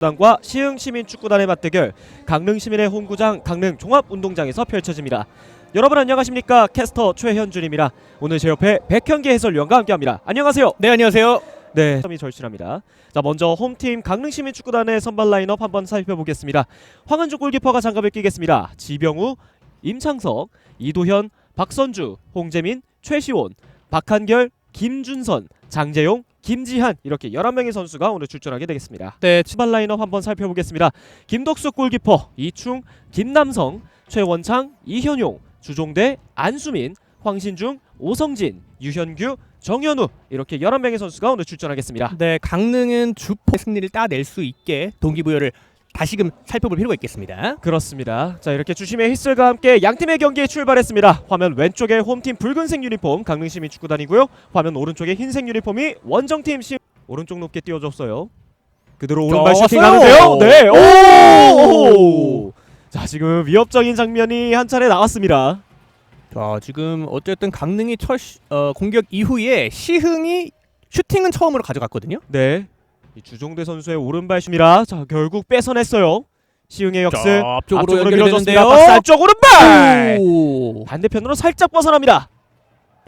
단과 시흥 시민 축구단의 맞대결 강릉 시민의 홈구장 강릉 종합운동장에서 펼쳐집니다. 여러분 안녕하십니까 캐스터 최현준입니다. 오늘 제 옆에 백현기 해설위원과 함께합니다. 안녕하세요. 네 안녕하세요. 네, 점이 절실합니다. 자, 먼저 홈팀 강릉시민축구단의 선발 라인업 한번 살펴보겠습니다. 황은주 골키퍼가 장갑을 끼겠습니다. 지병우, 임창석, 이도현, 박선주, 홍재민, 최시원, 박한결, 김준선, 장재용, 김지한 이렇게 11명의 선수가 오늘 출전하게 되겠습니다. 네 선발 라인업 한번 살펴보겠습니다. 김덕수 골키퍼, 이충, 김남성, 최원창, 이현용, 주종대, 안수민, 황신중, 오성진, 유현규, 정현우 이렇게 11명의 선수가 오늘 출전하겠습니다. 네 강릉은 주포 승리를 따낼 수 있게 동기부여를 다시금 살펴볼 필요가 있겠습니다. 그렇습니다. 자 이렇게 주심의 휘슬과 함께 양 팀의 경기에 출발했습니다. 화면 왼쪽에 홈팀 붉은색 유니폼 강릉시민 축구단이고요. 화면 오른쪽에 흰색 유니폼이 원정팀 시 오른쪽 높게 띄워줬어요. 그대로 오른발 자, 슈팅 왔어요. 하는데요. 네. 오! 오! 자 지금 위협적인 장면이 한 차례 나왔습니다. 자 지금 어쨌든 강릉이 첫 시- 어, 공격 이후에 시흥이 슈팅은 처음으로 가져갔거든요. 네. 이 주종대 선수의 오른발 슛이라 자 결국 뺏어냈어요. 시흥의 역습 자, 앞쪽으로 앞쪽으로 연결되는데요. 밀어줬습니다. 박스 안쪽 오른발 오! 반대편으로 살짝 벗어납니다.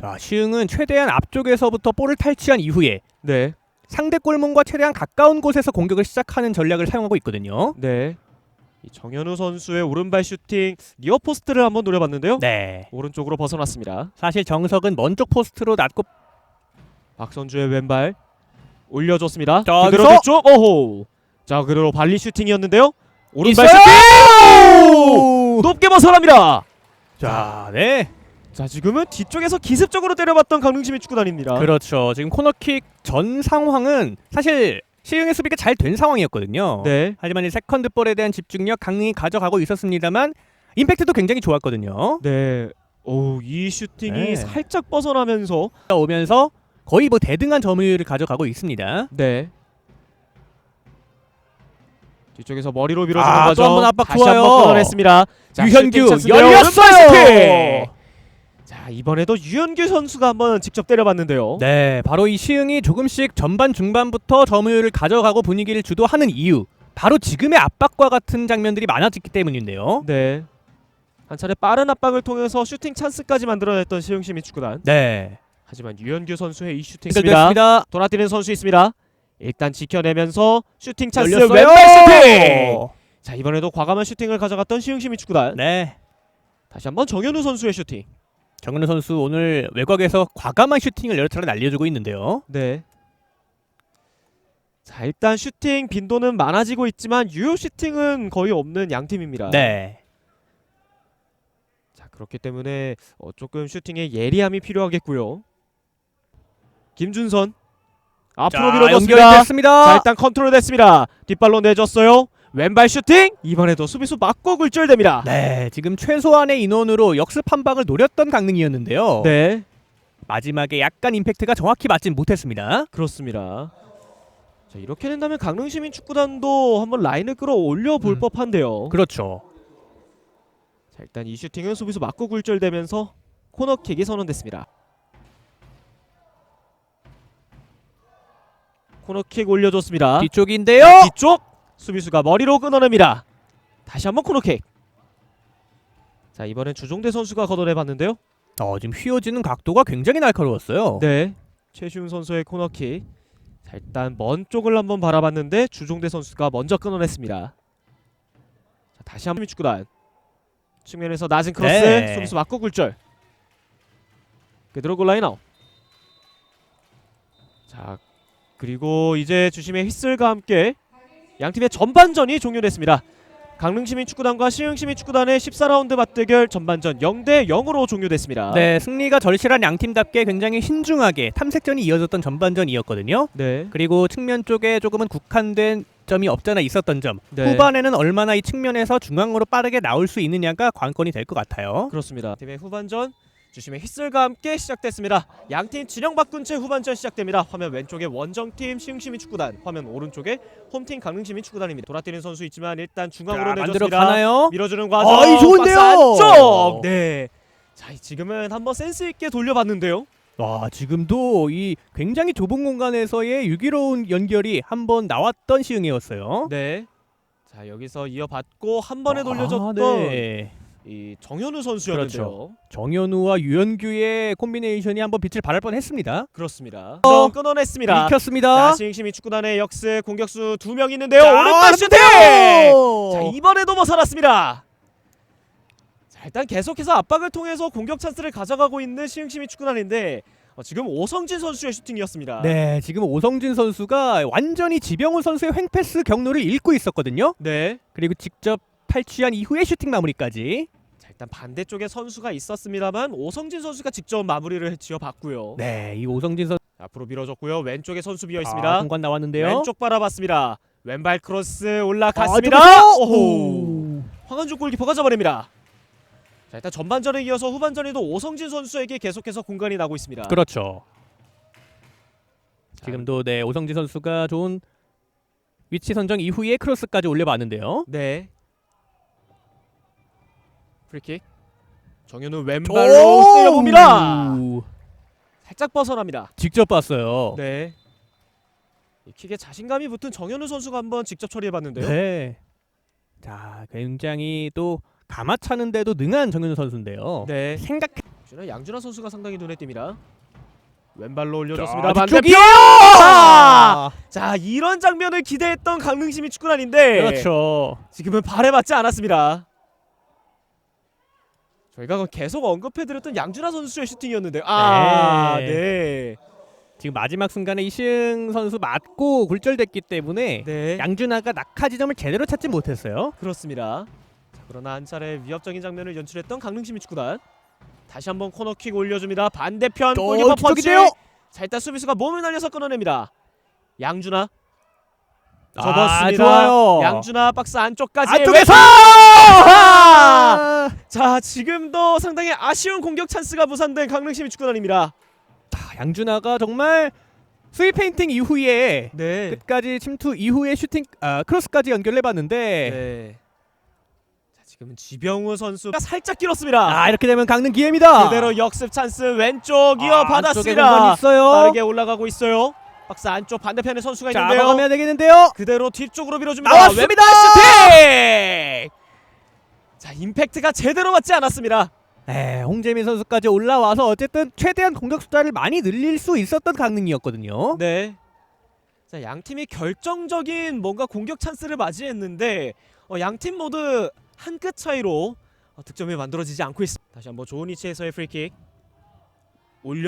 자 시흥은 최대한 앞쪽에서부터 볼을 탈취한 이후에 네, 상대 골문과 최대한 가까운 곳에서 공격을 시작하는 전략을 사용하고 있거든요. 네. 이 정현우 선수의 오른발 슈팅 니어 포스트를 한번 노려봤는데요. 네. 오른쪽으로 벗어났습니다. 사실 정석은 먼 쪽 포스트로 낮고 박선주의 왼발 올려줬습니다. 자, 그대로 여기서- 뒤쪽 오호. 자 그대로 발리 슈팅이었는데요. 오른발 있어요! 슈팅 높게 벗어납니다. 자, 네. 자 지금은 뒤쪽에서 기습적으로 때려봤던 강릉시민 축구단입니다. 그렇죠. 지금 코너킥 전 상황은 사실 시흥의 수비가 잘 된 상황이었거든요. 네. 하지만 이 세컨드 볼에 대한 집중력 강릉이 가져가고 있었습니다만 임팩트도 굉장히 좋았거든요. 네. 오, 이 슈팅이 네. 살짝 벗어나면서 오면서 거의 뭐 대등한 점유율을 가져가고 있습니다. 네. 뒤쪽에서 머리로 밀어주는 아, 거죠. 또 한번 압박 다시 좋아요. 한번 끊어냈습니다. 자, 슈팅 유현규 열렸어요. 슈팅! 자, 이번에도 유현규 선수가 한번 직접 때려봤는데요. 네, 바로 이 시흥이 조금씩 전반 중반부터 점유율을 가져가고 분위기를 주도하는 이유. 바로 지금의 압박과 같은 장면들이 많아졌기 때문인데요. 네. 한 차례 빠른 압박을 통해서 슈팅 찬스까지 만들어냈던 시흥시민 축구단. 네. 하지만 유현규 선수의 이 슈팅. 연결됐습니다. 돌아뛰는 선수 있습니다. 일단 지켜내면서 슈팅 찬스 열렸어요. 왼발 슈팅. 자 이번에도 과감한 슈팅을 가져갔던 시흥시민 축구단. 네. 다시 한번 정현우 선수의 슈팅. 정은우 선수 오늘 외곽에서 과감한 슈팅을 여러 차례 날려주고 있는데요. 네. 자 일단 슈팅 빈도는 많아지고 있지만 유효 슈팅은 거의 없는 양 팀입니다. 네. 자 그렇기 때문에 어, 조금 슈팅에 예리함이 필요하겠고요. 김준선 앞으로 자, 밀어줬습니다. 연결됐습니다. 자 일단 컨트롤 됐습니다. 뒷발로 내줬어요. 왼발 슈팅 이번에도 수비수 맞고 굴절됩니다. 네, 지금 최소한의 인원으로 역습 한 방을 노렸던 강릉이었는데요. 네 마지막에 약간 임팩트가 정확히 맞진 못했습니다. 그렇습니다. 자 이렇게 된다면 강릉시민 축구단도 한번 라인을 끌어올려 볼 음. 법한데요. 그렇죠. 자 일단 이 슈팅은 수비수 맞고 굴절되면서 코너킥이 선언됐습니다. 코너킥 올려줬습니다. 뒤쪽인데요. 뒤쪽 수비수가 머리로 끊어냅니다. 다시 한번 코너킥. 자 이번엔 주종대 선수가 걷어내봤는데요. 어, 지금 휘어지는 각도가 굉장히 날카로웠어요. 네. 최시웅 선수의 코너킥. 자 일단 먼 쪽을 한번 바라봤는데 주종대 선수가 먼저 끊어냈습니다. 자 다시 한번 축구단 측면에서 낮은 크로스 네. 수비수 맞고 굴절. 그대로 골라인 아웃. 자 그리고 이제 주심의 휘슬과 함께 양 팀의 전반전이 종료됐습니다. 강릉시민 축구단과 시흥시민 축구단의 14라운드 맞대결 전반전 0대 0으로 종료됐습니다. 네, 승리가 절실한 양 팀답게 굉장히 신중하게 탐색전이 이어졌던 전반전이었거든요. 네. 그리고 측면 쪽에 조금은 국한된 점이 없잖아 있었던 점. 네. 후반에는 얼마나 이 측면에서 중앙으로 빠르게 나올 수 있느냐가 관건이 될 것 같아요. 그렇습니다. 팀의 후반전 주심의 휘슬과 함께 시작됐습니다. 양팀 진영 바꾼 채 후반전 시작됩니다. 화면 왼쪽에 원정팀 시흥시민 축구단, 화면 오른쪽에 홈팀 강릉시민 축구단입니다. 돌아뛰는 선수 있지만 일단 중앙으로 만들어 내줬습니다. 가나요? 밀어주는 과정. 아, 이 좋은데요? 박스 안쪽. 네. 자, 지금은 한번 센스 있게 돌려봤는데요. 와 지금도 이 굉장히 좁은 공간에서의 유기로운 연결이 한번 나왔던 시흥이었어요. 네. 자 여기서 이어받고 한 번에 아, 돌려줬던 네. 이 정현우 선수였는데요. 그렇죠. 정현우와 유현규의 콤비네이션이 한번 빛을 발할 뻔했습니다. 그렇습니다. 어. 좀 끊어냈습니다. 익혔습니다. 자 시흥심이 축구단의 역습 공격수 두 명 있는데요. 자, 오른발 슈팅! 자 이번에도 벗어났습니다. 자 일단 계속해서 압박을 통해서 공격 찬스를 가져가고 있는 시흥심이 축구단인데 어, 지금 오성진 선수의 슈팅이었습니다. 네, 지금 오성진 선수가 완전히 지병우 선수의 횡패스 경로를 읽고 있었거든요. 네. 그리고 직접 탈취한 이후의 슈팅 마무리까지. 자 일단 반대쪽에 선수가 있었습니다만 오성진 선수가 직접 마무리를 지어봤고요. 네, 이 오성진 선수 앞으로 밀어줬고요. 왼쪽에 선수 비어 아, 있습니다. 공간 나왔는데요. 왼쪽 바라봤습니다. 왼발 크로스 아, 올라갔습니다. 저기서! 오호. 오. 황한주 골키퍼가 잡아냅니다. 자 일단 전반전에 이어서 후반전에도 오성진 선수에게 계속해서 공간이 나고 있습니다. 그렇죠. 지금도 네 오성진 선수가 좋은 위치 선정 이후에 크로스까지 올려봤는데요. 네. 프리킥. 정현우 왼발로 때려봅니다. 오! 살짝 벗어납니다. 직접 봤어요. 네. 이 킥에 자신감이 붙은 정현우 선수가 한번 직접 처리해봤는데요. 네. 자, 굉장히 또 가마 차는데도 능한 정현우 선수인데요. 네. 생각 역시나 양준하 선수가 상당히 눈에 띕니다. 왼발로 올려줬습니다. 자, 반대편. 아! 자 이런 장면을 기대했던 강릉시민 축구단인데 그렇죠. 지금은 발에 맞지 않았습니다. 저희가 계속 언급해드렸던 양준하 선수의 슈팅이었는데 아 네. 네. 지금 마지막 순간에 이시흥 선수 맞고 굴절됐기 때문에 네. 양준하가 낙하 지점을 제대로 찾지 못했어요. 그렇습니다. 자, 그러나 한 차례 위협적인 장면을 연출했던 강릉시민 축구단 다시 한번 코너킥 올려줍니다. 반대편 또 골키퍼 펀치. 뒤쪽인데요. 자 일단 수비수가 몸을 날려서 끊어냅니다. 양준하 아, 접었습니다. 좋아요. 양준하 박스 안쪽까지 안쪽에서 아! 자 지금도 상당히 아쉬운 공격 찬스가 무산된 강릉시민 축구단입니다. 아, 양준하가 정말 스윗 페인팅 이후에 네. 끝까지 침투 이후에 슈팅 아, 크로스까지 연결해봤는데 네. 자 지금은 지병우 선수가 살짝 길었습니다. 아 이렇게 되면 강릉 기회입니다. 그대로 역습 찬스 왼쪽 아, 이어받았습니다. 있어요. 빠르게 올라가고 있어요. 박스 안쪽 반대편에 선수가 자 있는데요. 막아내야 되겠는데요. 그대로 뒤쪽으로 밀어줍니다. 나왔습니다. 왼발 슈팅! 자 임팩트가 제대로 맞지 않았습니다. 네, 홍재민 선수까지 올라와서 어쨌든 최대한 공격 숫자를 많이 늘릴 수 있었던 강릉이었거든요. 네. 자, 양 팀이 결정적인 뭔가 공격 찬스를 맞이했는데 어, 양팀 모두 한 끗 차이로 어, 득점이 만들어지지 않고 있습니다. 다시 한번 좋은 위치에서의 프리킥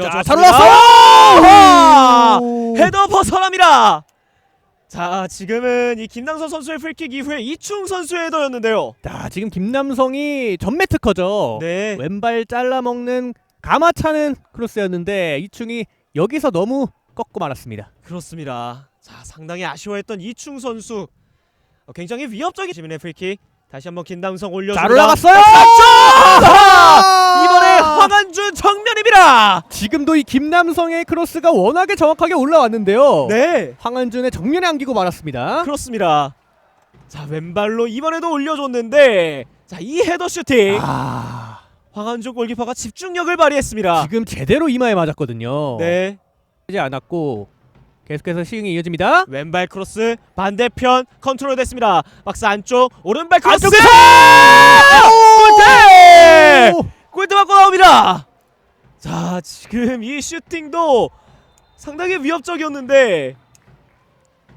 자, 잘. 아! 오! 헤더 벗어납니다. 자, 지금은 이 김남선 선수의 프리킥 이후에 이충 선수의 헤더였는데요. 자, 지금 김남성이 전매 특허죠. 네. 왼발 잘라 먹는 가마 차는 크로스였는데 이충이 여기서 너무 꺾고 말았습니다. 그렇습니다. 자, 상당히 아쉬워했던 이충 선수. 어, 굉장히 위협적인 지민의 프리킥. 다시 한번 김남성 올려줍니다. 잘 올라갔어요. 아! 이번에 황한준 정면 입니다. 지금도 이 김남성의 크로스가 워낙에 정확하게 올라왔는데요. 네, 황한준의 정면에 안기고 말았습니다. 그렇습니다. 자 왼발로 이번에도 올려줬는데 자 이 헤더 슈팅 아, 황한준 골키퍼가 집중력을 발휘했습니다. 지금 제대로 이마에 맞았거든요. 네, 하지 않았고 계속해서 시흥이 이어집니다. 왼발 크로스 반대편 컨트롤 됐습니다. 박스 안쪽 오른발 크로스 안쪽에서! 골대 오! 골대 맞고 나옵니다. 자 지금 이 슈팅도 상당히 위협적이었는데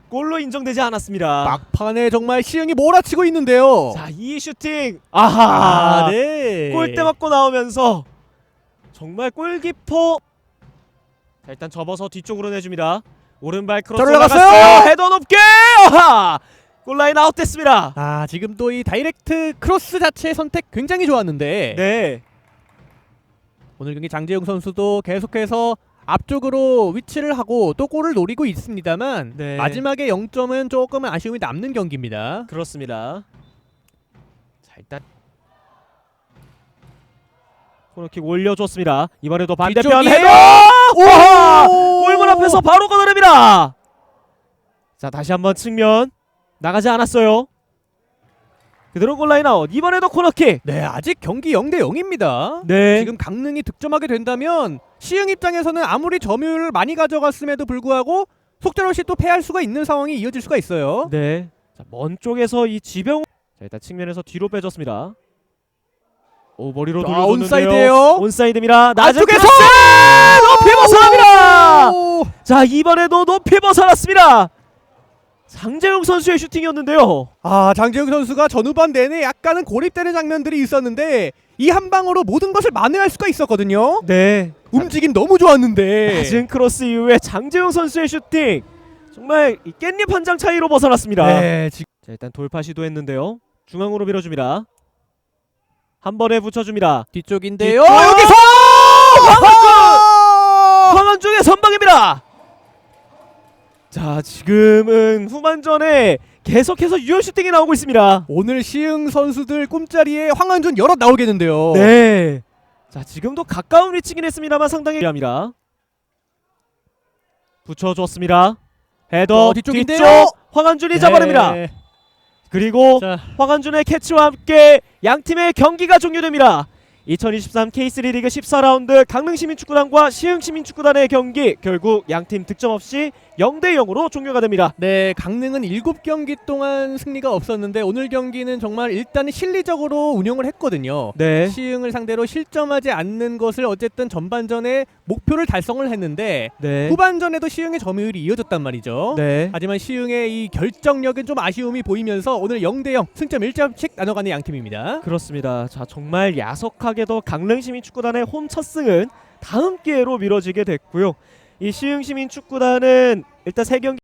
골로 인정되지 않았습니다. 막판에 정말 시흥이 몰아치고 있는데요. 자 이 슈팅 아하! 아, 네. 골대 맞고 나오면서 정말 골키퍼! 자, 일단 접어서 뒤쪽으로 내줍니다. 오른발 크로스 잘 올라갔어요! 올라갔어요. 헤더 높게! 아하! 골라인 아웃됐습니다. 아, 지금 또 이 다이렉트 크로스 자체의 선택 굉장히 좋았는데. 네 오늘 경기 장재용 선수도 계속해서 앞쪽으로 위치를 하고 또 골을 노리고 있습니다만 네. 마지막에 0점은 조금 아쉬움이 남는 경기입니다. 그렇습니다 자 일단 코너킥 올려줬습니다 이번에도 반대편 뒤쪽이에요! 헤더 우와 오! 골문 앞에서 바로 걷어냅니다 자 다시 한번 측면 나가지 않았어요 그대로 골라인 아웃. 이번에도 코너킥. 네, 아직 경기 0대 0입니다. 네. 지금 강릉이 득점하게 된다면 시흥 입장에서는 아무리 점유율을 많이 가져갔음에도 불구하고 속절없이 또 패할 수가 있는 상황이 이어질 수가 있어요. 네. 자, 먼 쪽에서 이 지병 자, 일단 측면에서 뒤로 빼줬습니다. 오, 머리로 자, 돌려줬는데요. 온사이드예요. 온사이드입니다. 낮은 안쪽에서 크로스! 높이 벗어납니다. 오! 자, 이번에도 높이 벗어났습니다. 장재용 선수의 슈팅이었는데요. 아, 장재욱 선수가 전후반 내내 약간은 고립되는 장면들이 있었는데 이 한 방으로 모든 것을 만회할 수가 있었거든요. 네. 움직임 너무 좋았는데. 낮은 크로스 이후에 장재용 선수의 슈팅. 정말 이 깻잎 한 장 차이로 벗어났습니다. 네, 지금 자, 일단 돌파 시도했는데요. 중앙으로 밀어줍니다. 한 번에 붙여줍니다. 뒤쪽인데요. 뒤쪽! 여기서 황원중의 선방입니다. 자, 지금은 후반전에 계속해서 유효 슈팅이 나오고 있습니다. 오늘 시흥 선수들 꿈자리에 황한준 여럿 나오겠는데요. 네. 자, 지금도 가까운 위치긴 했습니다만 상당히 유리합니다. 붙여줬습니다. 헤더 어, 뒤쪽인데요. 뒤쪽 황한준이 잡아냅니다. 네. 그리고 자, 황한준의 캐치와 함께 양 팀의 경기가 종료됩니다. 2023 K3 리그 14라운드 강릉시민축구단과 시흥시민축구단의 경기 결국 양팀 득점 없이 0대 0으로 종료가 됩니다. 네, 강릉은 7경기 동안 승리가 없었는데 오늘 경기는 정말 일단은 실리적으로 운영을 했거든요. 네. 시흥을 상대로 실점하지 않는 것을 어쨌든 전반전에 목표를 달성을 했는데 네. 후반전에도 시흥의 점유율이 이어졌단 말이죠. 네. 하지만 시흥의 이 결정력은 좀 아쉬움이 보이면서 오늘 0대 0 승점 1점씩 나눠가는 양 팀입니다. 그렇습니다. 자, 정말 야속하 게도 강릉시민 축구단의 홈 첫 승은 다음 기회로 미뤄지게 됐고요. 이 시흥시민 축구단은 일단 세 경기